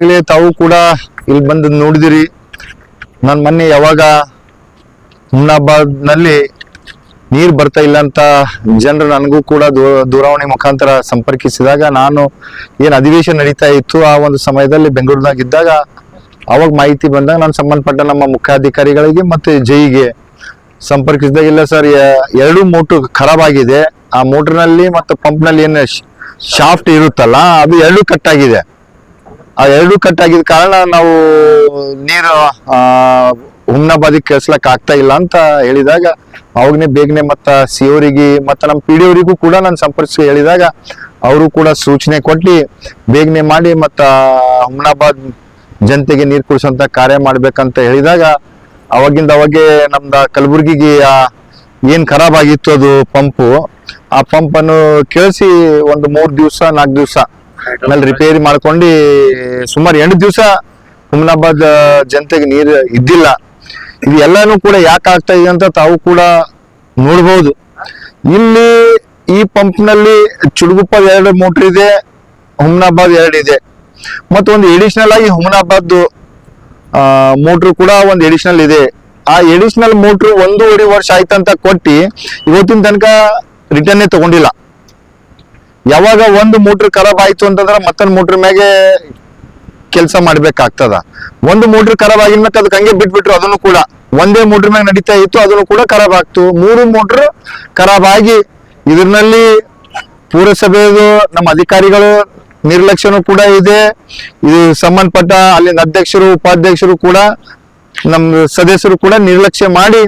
ಈಗಾಗಲೇ ತಾವು ಕೂಡ ಇಲ್ಲಿ ಬಂದು ನೋಡಿದಿರಿ. ನಾನು ಮೊನ್ನೆ ಯಾವಾಗ ಹುಮ್ನಾಬಾದ್ನಲ್ಲಿ ನೀರು ಬರ್ತಾ ಇಲ್ಲ ಅಂತ ಜನರು ನನಗೂ ಕೂಡ ದೂರವಾಣಿ ಮುಖಾಂತರ ಸಂಪರ್ಕಿಸಿದಾಗ ನಾನು ಏನು ಅಧಿವೇಶನ ನಡೀತಾ ಇತ್ತು ಆ ಒಂದು ಸಮಯದಲ್ಲಿ ಬೆಂಗಳೂರಿನಾಗ ಇದ್ದಾಗ ಅವಾಗ ಮಾಹಿತಿ ಬಂದಾಗ ನಾನು ಸಂಬಂಧಪಟ್ಟ ನಮ್ಮ ಮುಖ್ಯಾಧಿಕಾರಿಗಳಿಗೆ ಮತ್ತೆ ಜೈಗೆ ಸಂಪರ್ಕಿಸಿದಾಗ ಇಲ್ಲ ಸರ್ ಎರಡು ಮೋಟ್ರು ಖರಾಬ್ ಆಗಿದೆ ಆ ಮೋಟರ್ನಲ್ಲಿ ಮತ್ತು ಪಂಪ್ನಲ್ಲಿ ಏನು ಶಾಫ್ಟ್ ಇರುತ್ತಲ್ಲ, ಅದು ಎರಡು ಕಟ್ ಆಗಿದೆ. ಆ ಎರಡು ಕಟ್ ಆಗಿದ ಕಾರಣ ನಾವು ನೀರು ಹುಮ್ನಾಬಾದಿಗೆ ಕಳ್ಸ್ಲಕ್ ಆಗ್ತಾ ಇಲ್ಲ ಅಂತ ಹೇಳಿದಾಗ ಅವಾಗನೇ ಬೇಗನೆ ಮತ್ತ ಸಿ ಅವರಿಗೆ ಮತ್ತ ನಮ್ಮ ಪಿ ಡಿ ಅವರಿಗೂ ಕೂಡ ನಾನು ಸಂಪರ್ಕಿಸಿ ಹೇಳಿದಾಗ ಅವರು ಕೂಡ ಸೂಚನೆ ಕೊಟ್ಟು ಬೇಗನೆ ಮಾಡಿ ಮತ್ತ ಹುಮ್ನಾಬಾದ್ ಜನತೆಗೆ ನೀರು ಕುಡಿಸುವಂತ ಕಾರ್ಯ ಮಾಡ್ಬೇಕಂತ ಹೇಳಿದಾಗ ಅವಾಗಿಂದ ಅವಾಗೆ ನಮ್ದ ಕಲಬುರ್ಗಿಗೆ ಏನ್ ಖರಾಬ್ ಆಗಿತ್ತು ಅದು ಪಂಪು. ಆ ಪಂಪ್ ಅನ್ನು ಕೇಳಿಸಿ ಒಂದು ಮೂರ್ ದಿವಸ, ನಾಲ್ಕು ದಿವಸ ಆಮೇಲೆ ರಿಪೇರಿ ಮಾಡ್ಕೊಂಡು ಸುಮಾರು ಎಂಟು ದಿವಸ ಹುಮ್ನಾಬಾದ್ ಜನತೆಗೆ ನೀರು ಇದ್ದಿಲ್ಲ. ಇದು ಕೂಡ ಯಾಕೆ ಆಗ್ತಾ ಇದೆ ಅಂತ ತಾವು ಕೂಡ ನೋಡ್ಬೋದು. ಇಲ್ಲಿ ಈ ಪಂಪ್ನಲ್ಲಿ ಚುಡುಗುಪ್ಪ ಎರಡು ಮೋಟ್ರ್ ಇದೆ, ಹುಮ್ನಾಬಾದ್ ಎರಡು ಇದೆ. ಮತ್ತು ಒಂದು ಎಡಿಷನಲ್ ಆಗಿ ಹುಮ್ನಾಬಾದ್ ಮೋಟ್ರ್ ಕೂಡ ಒಂದು ಎಡಿಷನಲ್ ಇದೆ. ಆ ಎಡಿಷನಲ್ ಮೋಟ್ರ್ ಒಂದೂವರೆ ವರ್ಷ ಆಯ್ತಂತ ಕೊಟ್ಟಿ ಇವತ್ತಿನ ತನಕ ರಿಟರ್ನ್ ತಗೊಂಡಿಲ್ಲ. ಯಾವಾಗ ಒಂದು ಮೋಟ್ರ್ ಖರಾಬ್ ಆಯ್ತು ಅಂತಂದ್ರೆ ಮತ್ತೊಂದು ಮೋಟ್ರ್ ಮ್ಯಾಗೆ ಕೆಲಸ ಮಾಡ್ಬೇಕಾಗ್ತದ. ಒಂದು ಮೋಟ್ರ್ ಖರಾಬ್ ಆಗಿದ್ಮೇಲೆ ಅದಕ್ಕೆ ಹಂಗೆ ಬಿಟ್ಬಿಟ್ರು, ಅದನ್ನು ಕೂಡ. ಒಂದೇ ಮೋಟ್ರ್ ಮ್ಯಾಗ ನಡೀತಾ ಇತ್ತು, ಅದನ್ನು ಕೂಡ ಖರಾಬ್ ಆಗ್ತು. ಮೂರು ಮೋಟ್ರ್ ಖರಾಬ್ ಆಗಿ ಇದ್ರಲ್ಲಿ ಪುರಸಭೆದು ನಮ್ಮ ಅಧಿಕಾರಿಗಳು ನಿರ್ಲಕ್ಷ್ಯನೂ ಕೂಡ ಇದೆ. ಇದು ಸಂಬಂಧಪಟ್ಟ ಅಲ್ಲಿನ ಅಧ್ಯಕ್ಷರು, ಉಪಾಧ್ಯಕ್ಷರು ಕೂಡ ನಮ್ಮ ಸದಸ್ಯರು ಕೂಡ ನಿರ್ಲಕ್ಷ್ಯ ಮಾಡಿ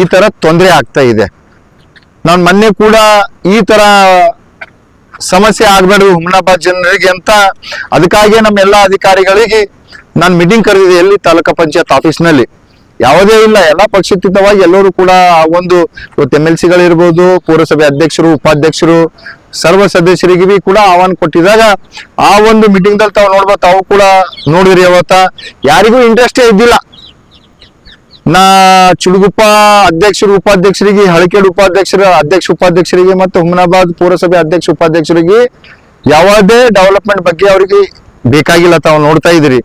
ಈ ತರ ತೊಂದರೆ ಆಗ್ತಾ ಇದೆ. ನಾನು ಮೊನ್ನೆ ಕೂಡ ಈ ತರ ಸಮಸ್ಯೆ ಆಗ್ಬೇಡ್ದು ಹುಮ್ನಾಬಾದ್ ಜನರಿಗೆ ಅಂತ. ಅದಕ್ಕಾಗಿ ನಮ್ಮ ಎಲ್ಲಾ ಅಧಿಕಾರಿಗಳಿಗೆ ನಾನು ಮೀಟಿಂಗ್ ಕರೆದಿದೆ ಎಲ್ಲಿ ತಾಲೂಕಾ ಪಂಚಾಯತ್ ಆಫೀಸ್ನಲ್ಲಿ. ಯಾವುದೇ ಇಲ್ಲ, ಎಲ್ಲಾ ಪಕ್ಷಾತೀತವಾಗಿ ಎಲ್ಲರೂ ಕೂಡ ಆ ಒಂದು ಎಂ ಎಲ್ ಸಿಗಳಿರ್ಬೋದು ಪುರಸಭೆ ಅಧ್ಯಕ್ಷರು, ಉಪಾಧ್ಯಕ್ಷರು, ಸರ್ವ ಸದಸ್ಯರಿಗೆ ಬಿ ಕೂಡ ಆಹ್ವಾನ ಕೊಟ್ಟಿದಾಗ ಆ ಒಂದು ಮೀಟಿಂಗ್ ದಲ್ಲಿ ತಾವು ನೋಡ್ಬೋದು ತಾವು ಕೂಡ ನೋಡಿದ್ರಿ ಅವತ್ತ. ಯಾರಿಗೂ ಇಂಟ್ರೆಸ್ಟೇ ಇದ್ದಿಲ್ಲ. ನಾ ಚುಡುಗುಪ್ಪ ಅಧ್ಯಕ್ಷರು, ಉಪಾಧ್ಯಕ್ಷರಿಗೆ ಹಳಕೇಡ್ ಉಪಾಧ್ಯಕ್ಷರ ಅಧ್ಯಕ್ಷ, ಉಪಾಧ್ಯಕ್ಷರಿಗೆ ಮತ್ತು ಹುಮನಾಬಾದ್ ಪುರಸಭೆ ಅಧ್ಯಕ್ಷ, ಉಪಾಧ್ಯಕ್ಷರಿಗೆ ಯಾವುದೇ ಡೆವಲಪ್ಮೆಂಟ್ ಬಗ್ಗೆ ಅವರಿಗೆ ಬೇಕಾಗಿಲ್ಲ ತಾವು ನೋಡ್ತಾ ಇದ್ರಿ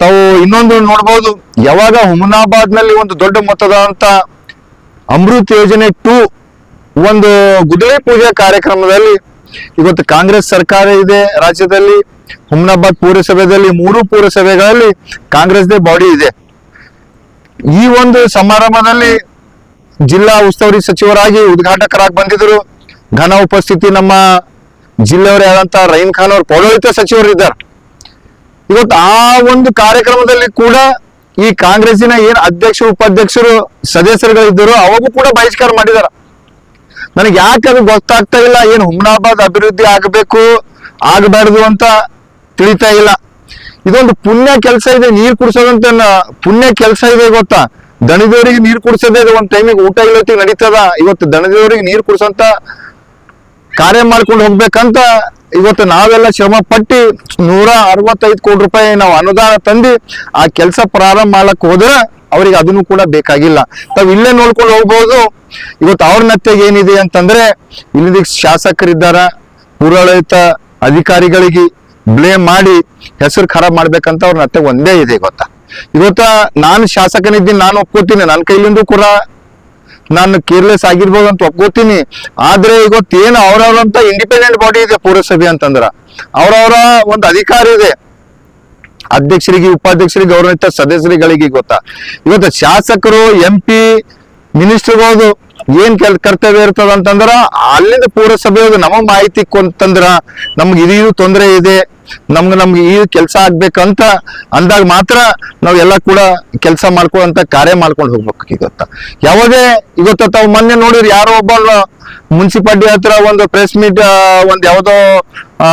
ತಾವು ಇನ್ನೊಂದು ನೋಡ್ಬೋದು, ಯಾವಾಗ ಹುಮನಾಬಾದ್ನಲ್ಲಿ ಒಂದು ದೊಡ್ಡ ಮೊತ್ತದಂತ ಅಮೃತ್ ಯೋಜನೆ ಟೂ ಒಂದು ಗುದಳಿ ಪೂಜೆ ಕಾರ್ಯಕ್ರಮದಲ್ಲಿ ಇವತ್ತು ಕಾಂಗ್ರೆಸ್ ಸರ್ಕಾರ ಇದೆ ರಾಜ್ಯದಲ್ಲಿ ಹುಮನಾಬಾದ್ ಪುರಸಭೆಯಲ್ಲಿ ಮೂರು ಪುರಸಭೆಗಳಲ್ಲಿ ಕಾಂಗ್ರೆಸ್ದೇ ಬಾಡಿ ಇದೆ. ಈ ಒಂದು ಸಮಾರಂಭದಲ್ಲಿ ಜಿಲ್ಲಾ ಉಸ್ತುವಾರಿ ಸಚಿವರಾಗಿ ಉದ್ಘಾಟಕರಾಗಿ ಬಂದಿದ್ರು ಘನ ಉಪಸ್ಥಿತಿ ನಮ್ಮ ಜಿಲ್ಲೆಯವರೇ ಆದಂತ ರಹೀಂ ಖಾನ್ ಅವರು ಪೌರಾಡಳಿತ ಸಚಿವರು ಇದ್ದಾರೆ. ಇವತ್ತು ಆ ಒಂದು ಕಾರ್ಯಕ್ರಮದಲ್ಲಿ ಕೂಡ ಈ ಕಾಂಗ್ರೆಸ್ಸಿನ ಏನ್ ಅಧ್ಯಕ್ಷ ಉಪಾಧ್ಯಕ್ಷರು, ಸದಸ್ಯರುಗಳಿದ್ದರು ಅವಾಗೂ ಕೂಡ ಬಹಿಷ್ಕಾರ ಮಾಡಿದಾರ ನನಗೆ ಯಾಕೆ ಅದು ಗೊತ್ತಾಗ್ತಾ ಇಲ್ಲ, ಏನ್ ಹುಮ್ನಾಬಾದ್ ಅಭಿವೃದ್ಧಿ ಆಗಬೇಕು, ಆಗಬಾರ್ದು ಅಂತ ತಿಳಿತಾ ಇಲ್ಲ. ಇದೊಂದು ಪುಣ್ಯ ಕೆಲಸ ಇದೆ, ನೀರ್ ಕುಡ್ಸೋದಂತ ಪುಣ್ಯ ಕೆಲಸ ಇದೆ ಗೊತ್ತಾ? ದಣಿದವರಿಗೆ ನೀರ್ ಕುಡ್ಸೋದೇ ಇದು, ಒಂದ್ ಟೈಮಿಗೆ ಊಟ ಇಲ್ಲತ್ತಿಗೆ ನಡೀತದ. ಇವತ್ತು ದಣಿದವರಿಗೆ ನೀರ್ ಕುಡ್ಸೋಂತ ಕಾರ್ಯ ಮಾಡ್ಕೊಂಡು ಹೋಗ್ಬೇಕಂತ ಇವತ್ತು ನಾವೆಲ್ಲ ಶ್ರಮ ಪಟ್ಟಿ ನೂರ ಅರವತ್ತೈದು ಕೋಟಿ ರೂಪಾಯಿ ನಾವು ಅನುದಾನ ತಂದು ಆ ಕೆಲಸ ಪ್ರಾರಂಭ ಮಾಡಕ್ ಹೋದ್ರೆ ಅವ್ರಿಗೆ ಅದನ್ನು ಕೂಡ ಬೇಕಾಗಿಲ್ಲ. ತಾವ್ ಇಲ್ಲೇ ನೋಡ್ಕೊಂಡು ಹೋಗ್ಬೋದು. ಇವತ್ತು ಅವ್ರ ನತ್ತೆಗೆ ಏನಿದೆ ಅಂತಂದ್ರೆ ಇಲ್ಲಿ ಶಾಸಕರಿದ್ದಾರ, ಪುರಾಡಳಿತ ಅಧಿಕಾರಿಗಳಿಗೆ ಬ್ಲೇಮ್ ಮಾಡಿ ಹೆಸರು ಖರಾಬ್ ಮಾಡ್ಬೇಕಂತ ಅವ್ರ ನತ್ತೆ ಒಂದೇ ಇದೆ ಗೊತ್ತಾ. ಇವತ್ತ ನಾನು ಶಾಸಕನಿದ್ದೀನಿ, ನಾನು ಒಪ್ಕೋತೀನಿ ನನ್ನ ಕೈಲಿಂದ ಕೂಡ ನಾನು ಕೇರ್ಲೆಸ್ ಆಗಿರ್ಬೋದು ಅಂತ ಒಪ್ಕೋತೀನಿ. ಆದ್ರೆ ಇವತ್ತು ಏನು ಅವ್ರವ್ರಂತ ಇಂಡಿಪೆಂಡೆಂಟ್ ಬಾಡಿ ಇದೆ ಪುರಸಭೆ ಅಂತಂದ್ರ. ಅವ್ರವ್ರ ಒಂದು ಅಧಿಕಾರ ಇದೆ. ಅಧ್ಯಕ್ಷರಿಗೆ, ಉಪಾಧ್ಯಕ್ಷರಿಗೆ ಗೌರವಿತ ಸದಸ್ಯರುಗಳಿಗೆ ಗೊತ್ತಾ. ಇವತ್ತು ಶಾಸಕರು ಎಂ ಪಿ ಮಿನಿಸ್ಟರ್ಗಳದು ಏನ್ ಕೆಲ್, ಕರ್ತವ್ಯ ಇರ್ತದ ಅಂತಂದ್ರ ಅಲ್ಲಿಂದ ಪುರಸಭೆಯವ್ರು ನಮಗ್ ಮಾಹಿತಿ ಕೊಂತಂದ್ರ ನಮ್ಗೆ ಇದು ಇದು ತೊಂದರೆ ಇದೆ, ನಮ್ಗೆ ನಮ್ಗೆ ಈ ಕೆಲಸ ಆಗ್ಬೇಕಂತ ಅಂದಾಗ ಮಾತ್ರ ನಾವು ಎಲ್ಲ ಕೂಡ ಕೆಲಸ ಮಾಡ್ಕೊಳ್ಳೋಂತ ಕಾರ್ಯ ಮಾಡ್ಕೊಂಡು ಹೋಗ್ಬೇಕು ಇವತ್ತ ಯಾವಾಗೇ ಇವತ್ತ ತಾವು ಮೊನ್ನೆ ನೋಡಿರಿ ಯಾರೋ ಒಬ್ಬ ಮುನ್ಸಿಪಾಲ್ಟಿ ಹತ್ರ ಒಂದು ಪ್ರೆಸ್ ಮೀಟ್ ಒಂದ್ ಯಾವ್ದೋ, ಆ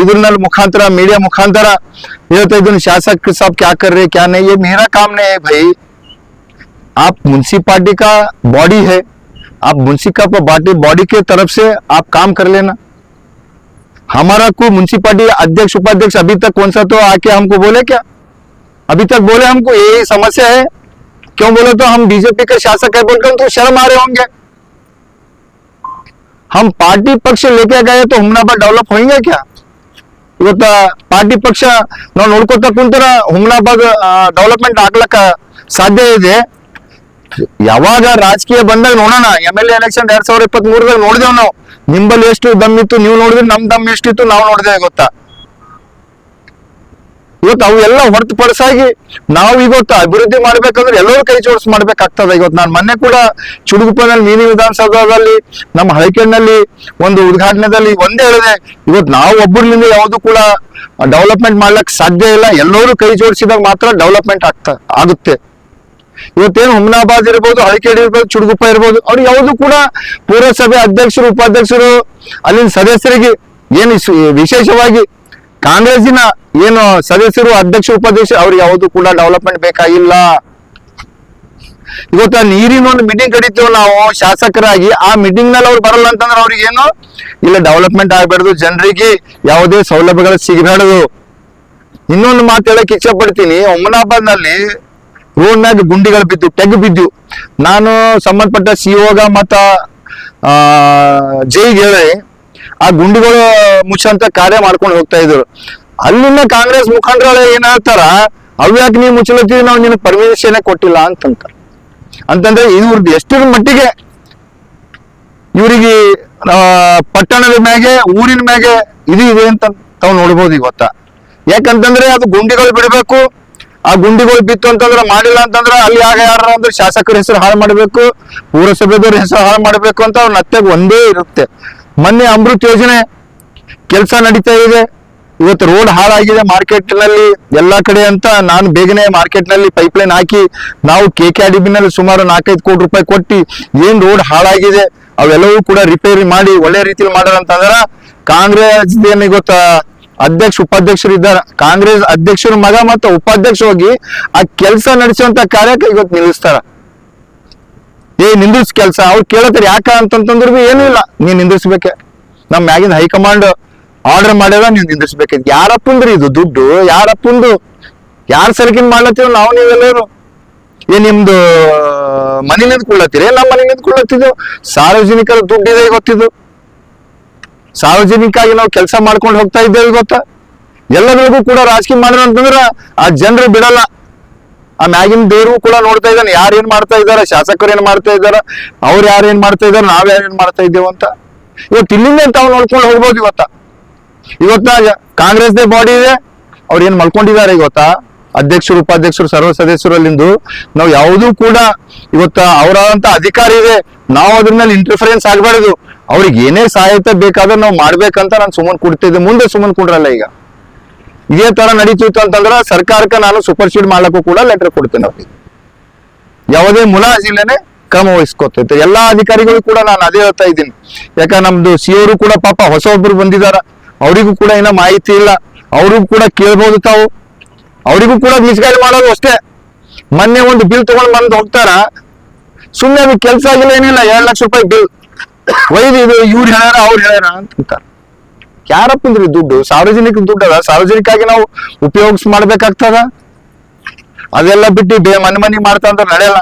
ಇದ್ರಲ್ಲಿ ಮುಖಾಂತರ ಮೀಡಿಯಾ ಮುಖಾಂತರ ಇವತ್ತ ಇದನ್ನ ಶಾಸಕ ಸಾಬ್ ಕ್ಯಾ ಕರ್ರಿ ಕ್ಯಾ ನೈ ಮೇರಾ ಕಾಮ್ನೇ ಭೈ ಆಪ್ ಮುನ್ಸಿಪಾಲ್ಟಿ ಕಾ ಬಾಡಿ ಹೇ. आप म्यूनसिपल बॉडी बॉडी के तरफ से आप काम कर लेना हमारा कोई म्यूनसिपालिटी अध्यक्ष उपाध्यक्ष अभी तक कौन सा तो आके हमको बोले क्या अभी तक बोले हमको यही समस्या है क्यों बोले तो हम बीजेपी के शासक है बोलकर हम तो शर्म आ रहे होंगे हम पार्टी पक्ष लेके गए तो हुमनाबाद डेवलप होंगे क्या ಇವತ್ತ ಪಾರ್ಟಿ ಪಕ್ಷ ನಾವು ನೋಡ್ಕೊತ ಕುಂತರ ಹುಮ್ನಾಬಾದ್ ಡೆವಲಪ್ಮೆಂಟ್ ಆಗ್ಲಕ್ಕ ಸಾಧ್ಯ ಇದೆ ಯಾವಾಗ ರಾಜಕೀಯ ಬಂದಾಗ ನೋಡೋಣ. ಎಂ ಎಲ್ ಎಲೆಕ್ಷನ್ ಎರಡ್ ಸಾವಿರದ ಇಪ್ಪತ್ತ್ ಮೂರದಾಗ ನೋಡಿದೇವ್ ನಾವು. ನಿಂಬಲ್ಲಿ ಎಷ್ಟು ದಮ್ ಇತ್ತು ನೀವು ನೋಡಿದ್ರೆ, ನಮ್ ದಮ್ ಎಷ್ಟಿತ್ತು, ನಾವು ನೋಡಿದೆ ಗೊತ್ತಾ? ಇವತ್ತು ಅವು ಎಲ್ಲ ಹೊರತುಪಡಿಸಾಗಿ ನಾವು ಇವತ್ತು ಅಭಿವೃದ್ಧಿ ಮಾಡ್ಬೇಕಂದ್ರೆ ಎಲ್ಲರೂ ಕೈ ಜೋಡಿಸ್ ಮಾಡ್ಬೇಕಾಗ್ತದೆ. ಇವತ್ತು ನಾನು ಮೊನ್ನೆ ಕೂಡ ಚುಡುಗುಪ್ಪನಲ್ಲಿ ಮೀನಿ ವಿಧಾನಸೌಧದಲ್ಲಿ, ನಮ್ಮ ಹೈಕೆಂಡ್ನಲ್ಲಿ ಒಂದು ಉದ್ಘಾಟನೆದಲ್ಲಿ ಒಂದೇ ಹೇಳಿದೆ. ಇವತ್ತು ನಾವು ಒಬ್ಬರಿಂದ ಯಾವುದು ಕೂಡ ಡೆವಲಪ್ಮೆಂಟ್ ಮಾಡ್ಲಿಕ್ಕೆ ಸಾಧ್ಯ ಇಲ್ಲ. ಎಲ್ಲರೂ ಕೈ ಜೋಡಿಸಿದಾಗ ಮಾತ್ರ ಡೆವಲಪ್ಮೆಂಟ್ ಆಗ್ತಾ, ಆಗುತ್ತೆ. ಇವತ್ತೇನು ಹುಮ್ನಾಬಾದ್ ಇರ್ಬೋದು ಹಳಿಕೇಡಿ ಇರ್ಬೋದು, ಚುಡುಗುಪ್ಪ ಇರ್ಬೋದು, ಅವ್ರು ಯಾವುದು ಕೂಡ ಪುರಸಭೆ ಅಧ್ಯಕ್ಷರು, ಉಪಾಧ್ಯಕ್ಷರು, ಅಲ್ಲಿನ ಸದಸ್ಯರಿಗೆ ಏನು ವಿಶೇಷವಾಗಿ ಕಾಂಗ್ರೆಸ್ಸಿನ ಏನು ಸದಸ್ಯರು ಅಧ್ಯಕ್ಷ ಉಪಾಧ್ಯಕ್ಷರು ಅವ್ರಿಗೆ ಯಾವುದು ಕೂಡ ಡೆವಲಪ್ಮೆಂಟ್ ಬೇಕಾಗಿಲ್ಲ. ಇವತ್ತು ನೀರಿನ ಒಂದು ಮೀಟಿಂಗ್ ಕಡಿತೀವಿ ನಾವು, ಶಾಸಕರಾಗಿ, ಆ ಮೀಟಿಂಗ್ನಲ್ಲಿ ಅವ್ರು ಬರಲ್ಲ ಅಂತಂದ್ರೆ ಅವ್ರಿಗೆ ಏನು? ಇಲ್ಲ ಡೆವಲಪ್ಮೆಂಟ್ ಆಗ್ಬಾರ್ದು, ಜನರಿಗೆ ಯಾವುದೇ ಸೌಲಭ್ಯಗಳು ಸಿಗಬಾರ್ದು. ಇನ್ನೊಂದು ಮಾತು ಹೇಳಕ್ ಇಚ್ಛೆ ಪಡ್ತೀನಿ ಒಮ್ಮನಾಬಾದ್ನಲ್ಲಿ ರೋಡ್ ಮ್ಯಾಗ ಗುಂಡಿಗಳು ಬಿದ್ದು, ಟೆಗ್ ಬಿದ್ದು. ನಾನು ಸಂಬಂಧಪಟ್ಟ ಸಿಒಗ ಮತ್ತ, ಆ ಜೈಗೆ ಹೇಳಿ, ಆ ಗುಂಡಿಗಳು ಮುಚ್ಚಂತ ಕಾರ್ಯ ಮಾಡ್ಕೊಂಡು ಹೋಗ್ತಾ ಇದ್ರು. ಅಲ್ಲಿನ ಕಾಂಗ್ರೆಸ್ ಮುಖಂಡರು ಏನ್ ಹೇಳ್ತಾರ ಅವ್ಯಾಕೆ ನೀವು ಮುಚ್ಚಲತ್ತೀವಿ ನಾವು ನಿನ್ನ ಪರ್ಮಿಷನ್ ಕೊಟ್ಟಿಲ್ಲ ಅಂತಂತ ಅಂತಂದ್ರೆ ಇವ್ರದ್ದು ಎಷ್ಟರ ಮಟ್ಟಿಗೆ ಇವರಿಗೆ ಪಟ್ಟಣದ ಮ್ಯಾಗೆ, ಊರಿನ ಮ್ಯಾಗೆ ಇದು ಇದೆ ಅಂತ ತಾವು ನೋಡ್ಬೋದು ಇವತ್ತ. ಯಾಕಂತಂದ್ರೆ ಅದು ಗುಂಡಿಗಳು ಬಿಡಬೇಕು ಆ ಗುಂಡಿಗಳು ಬಿತ್ತು ಅಂತಂದ್ರೆ ಮಾಡಿಲ್ಲ ಅಂತಂದ್ರೆ ಅಲ್ಲಿ ಆಗ ಯಾರು ಅಂದ್ರೆ ಶಾಸಕರ ಹೆಸರು ಹಾಳು ಮಾಡಬೇಕು, ಪುರಸಭೆದವ್ರ ಹೆಸರು ಹಾಳು ಮಾಡಬೇಕು ಅಂತ ಅವ್ರ ನತ್ತೆಗೆ ಒಂದೇ ಇರುತ್ತೆ. ಮೊನ್ನೆ ಅಮೃತ್ ಯೋಜನೆ ಕೆಲಸ ನಡೀತಾ ಇದೆ. ಇವತ್ತು ರೋಡ್ ಹಾಳಾಗಿದೆ ಮಾರ್ಕೆಟ್ನಲ್ಲಿ ಎಲ್ಲಾ ಕಡೆ ಅಂತ ನಾನು ಬೇಗನೆ ಮಾರ್ಕೆಟ್ನಲ್ಲಿ ಪೈಪ್ ಲೈನ್ ಹಾಕಿ ನಾವು ಕೆ ಕೆ ನಲ್ಲಿ ಸುಮಾರು ನಾಲ್ಕೈದು ಕೋಟಿ ರೂಪಾಯಿ ಕೊಟ್ಟು ಏನ್ ರೋಡ್ ಹಾಳಾಗಿದೆ ಅವೆಲ್ಲವೂ ಕೂಡ ರಿಪೇರಿ ಮಾಡಿ ಒಳ್ಳೆ ರೀತಿಯಲ್ಲಿ ಮಾಡ್ಯಾರ ಅಂತಂದ್ರ ಕಾಂಗ್ರೆಸ್ ಗೊತ್ತಾ ಅಧ್ಯಕ್ಷ ಉಪಾಧ್ಯಕ್ಷರು ಇದ್ದಾರೆ. ಕಾಂಗ್ರೆಸ್ ಅಧ್ಯಕ್ಷರ ಮಗ ಮತ್ತು ಉಪಾಧ್ಯಕ್ಷ ಹೋಗಿ ಆ ಕೆಲಸ ನಡೆಸುವಂತ ಕಾರ್ಯಕ್ಕೆ ಇವತ್ತು ನಿಲ್ಲಿಸ್ತಾರ. ಏ ನಿಂದಿಸ್ ಕೆಲಸ. ಅವ್ರು ಕೇಳತ್ತಾರೆ, ಯಾಕ ಅಂತಂತಂದ್ರು ಬಿ ಏನೂ ಇಲ್ಲ. ನೀನ್ ನಿಂದಿರ್ಸ್ಬೇಕೆ. ನಮ್ ಮ್ಯಾಗಿನ ಹೈಕಮಾಂಡ್ ಆರ್ಡರ್ ಮಾಡ್ಯಾರ ನೀವ್ ನಿಂದಿರ್ಸ್ಬೇಕು. ಯಾರಪ್ಪಂದ್ರಿ ಇದು ದುಡ್ಡು? ಯಾರಪ್ಪಂದು? ಯಾರ ಸರಕಿನ ಮಾಡ್ಲತ್ತೀವಿ ನಾವು ನೀವೆಲ್ಲರೂ. ಏ, ನಿಮ್ದು ಮನೆ ನಿಂತ್ಕೊಳ್ಳತ್ತೀರಿ? ನಮ್ಮ ಮನೆ ನಿಂತ್ಕೊಳ್ಳತ್ತಿದ್ದು. ಸಾರ್ವಜನಿಕರ ದುಡ್ಡಿದೆ ಗೊತ್ತಿದ್ದು ಸಾರ್ವಜನಿಕಾಗಿ ನಾವು ಕೆಲಸ ಮಾಡ್ಕೊಂಡು ಹೋಗ್ತಾ ಇದ್ದೇವೆ ಗೊತ್ತಾ ಎಲ್ಲರಿಗೂ ಕೂಡ ರಾಜಕೀಯ ಮಾಡಿದ್ರು ಅಂತಂದ್ರ ಆ ಜನರು ಬಿಡಲ್ಲ. ಆ ಮ್ಯಾಗಿನ ದೇವ್ರು ಕೂಡ ನೋಡ್ತಾ ಇದ್ದಾನೆ. ಯಾರು ಏನ್ ಮಾಡ್ತಾ ಇದಾರೆ ಶಾಸಕರು ಏನ್ ಮಾಡ್ತಾ ಇದಾರ ಅವ್ರು ಯಾರು ಏನ್ ಮಾಡ್ತಾ ಇದಾರೆ ನಾವ್ ಯಾರು ಏನ್ ಮಾಡ್ತಾ ಇದ್ದೇವೆ ಅಂತ. ಇವತ್ತು ಇಲ್ಲಿಂದ ತಾವು ನೋಡ್ಕೊಂಡು ಹೋಗ್ಬೋದು ಇವತ್ತ. ಇವತ್ತ ಕಾಂಗ್ರೆಸ್ದೇ ಬಾಡಿ ಇದೆ. ಅವ್ರು ಏನ್ ಮಲ್ಕೊಂಡಿದ್ದಾರೆ ಇವತ್ತ? ಅಧ್ಯಕ್ಷರು, ಉಪಾಧ್ಯಕ್ಷರು, ಸರ್ವ ಸದಸ್ಯರಲ್ಲಿಂದು ನಾವು ಯಾವುದೂ ಕೂಡ ಇವತ್ತ ಅವರಾದಂತ ಅಧಿಕಾರಿ ಇದೆ. ನಾವು ಅದ್ರ ಮೇಲೆ ಇಂಟರ್ಫರೆನ್ಸ್ ಆಗ್ಬಾರ್ದು. ಅವ್ರಿಗೆ ಏನೇ ಸಹಾಯತೆ ಬೇಕಾದ್ರೆ ನಾವು ಮಾಡ್ಬೇಕಂತ ನಾನು ಸುಮ್ಮನೆ ಕೊಡ್ತಿದ್ದೆ. ಮುಂದೆ ಸುಮ್ಮನೆ ಕೊಡ್ರಲ್ಲ ಈಗ. ಇದೇ ತರ ನಡೀತಿತ್ತು ಅಂತಂದ್ರೆ ಸರ್ಕಾರಕ್ಕೆ ನಾನು ಸೂಪರ್ ಸೀಡ್ ಮಾಡ್ಲಕ್ಕೂ ಕೂಡ ಲೆಟರ್ ಕೊಡ್ತೇನೆ ಅವ್ರಿಗೆ. ಯಾವುದೇ ಮುಲಾಜಿಲ್ಲೇನೆ ಕ್ರಮ ವಹಿಸ್ಕೊತೈತೆ. ಎಲ್ಲಾ ಅಧಿಕಾರಿಗಳು ಕೂಡ ನಾನು ಅದೇ ಹೇಳ್ತಾ ಇದ್ದೀನಿ. ಯಾಕಂದ್ರೆ ನಮ್ದು ಸಿ ಅವರು ಕೂಡ ಪಾಪ ಹೊಸ ಒಬ್ರು ಬಂದಿದಾರ ಅವರಿಗೂ ಕೂಡ ಏನೋ ಮಾಹಿತಿ ಇಲ್ಲ. ಅವ್ರಿಗೂ ಕೂಡ ಕೇಳ್ಬೋದು ತಾವು. ಅವರಿಗೂ ಕೂಡ ಮಿಸ್ಗೈಡ್ ಮಾಡೋದು ಅಷ್ಟೇ. ಮೊನ್ನೆ ಒಂದು ಬಿಲ್ ತಗೊಂಡ್ ಬಂದು ಹೋಗ್ತಾರ? ಸುಮ್ಮನೆ ಅದು ಕೆಲಸ ಆಗಿಲ್ಲ ಏನಿಲ್ಲ. ಎರಡ್ ಲಕ್ಷ ರೂಪಾಯಿ ಬಿಲ್ ಒಯ್ದು ಇದು ಇವ್ರು ಹೇಳ್ಯಾರ ಅವ್ರು ಹೇಳ್ಯಾರ ಯಾರಪ್ಪ ಯಾರಪ್ಪಂದ್ರಿ ದುಡ್ಡು? ಸಾರ್ವಜನಿಕ ದುಡ್ಡು ಅದ ಸಾರ್ವಜನಿಕಾಗಿ ನಾವು ಉಪಯೋಗಿಸ್ ಮಾಡ್ಬೇಕಾಗ್ತದ? ಅದೆಲ್ಲ ಬಿಟ್ಟು ಬೇ ಮನೆ ಮನೆ ಮಾಡ್ತಾ ಅಂದ್ರೆ ನಡೆಯಲ್ಲ.